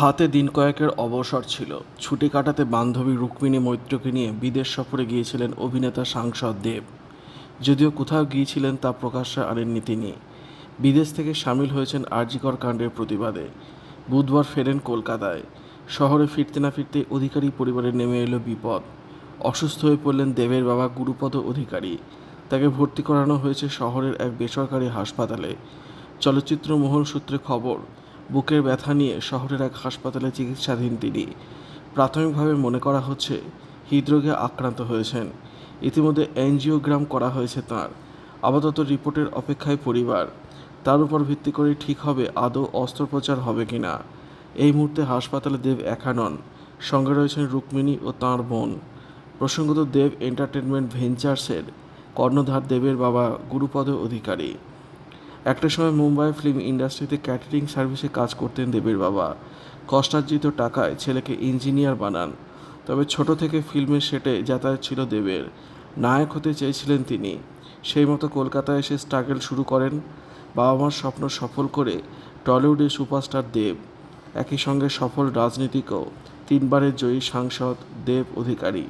হাতে দিন কয়েকের অবসর ছিল। ছুটি কাটাতে বান্ধবী রুক্মিণী মৈত্রকে নিয়ে বিদেশ সফরে গিয়েছিলেন অভিনেতা সাংসদ দেব। যদিও কোথাও গিয়েছিলেন তা প্রকাশ্যে আনেননি তিনি। বিদেশ থেকে সামিল হয়েছেন আরজিকর কাণ্ডের প্রতিবাদে। বুধবার ফেরেন কলকাতায়। শহরে ফিরতে না ফিরতে অধিকারী পরিবারে নেমে এলো বিপদ। অসুস্থ হয়ে পড়লেন দেবের বাবা গুরুপদ অধিকারী। তাকে ভর্তি করানো হয়েছে শহরের এক বেসরকারি হাসপাতালে। চলচ্চিত্র মহল সূত্রে খবর বুকের ব্যথা নিয়ে শহরের এক হাসপাতালে চিকিৎসাধীন তিনি। প্রাথমিকভাবে মনে করা হচ্ছে, হৃদরোগে আক্রান্ত হয়েছেন। ইতিমধ্যে এনজিওগ্রাম করা হয়েছে তার। আপাতত রিপোর্টের অপেক্ষায় পরিবার। তার উপর ভিত্তি করে ঠিক হবে আদৌ অস্ত্রোপচার হবে কিনা এই মুহূর্তে হাসপাতালে দেব একা নন, সঙ্গে রয়েছেন রুক্মিণী ও তাঁর বোন। প্রসঙ্গত দেব এন্টারটেনমেন্ট ভেঞ্চার্সের কর্ণধার দেবের বাবা গুরুপদ অধিকারী। একটা সময় মুম্বাই ফিল্ম ইন্ডাস্ট্রিতে ক্যাটারিং সার্ভিসে কাজ করতেন দেবের বাবা। কষ্টার্জিত টাকায় ছেলেকে ইঞ্জিনিয়ার বানান, তবে ছোট থেকে ফিল্মের সেটে যাতায়াত ছিল দেবের। নায়ক হতে চেয়েছিলেন তিনি। সেই মতো কলকাতায় এসে স্ট্রাগল শুরু করেন বাবা মার স্বপ্ন সফল করে টলিউডে সুপারস্টার দেব, একই সঙ্গে সফল রাজনীতিকও। তিনবারের জয়ী সাংসদ দেব অধিকারী।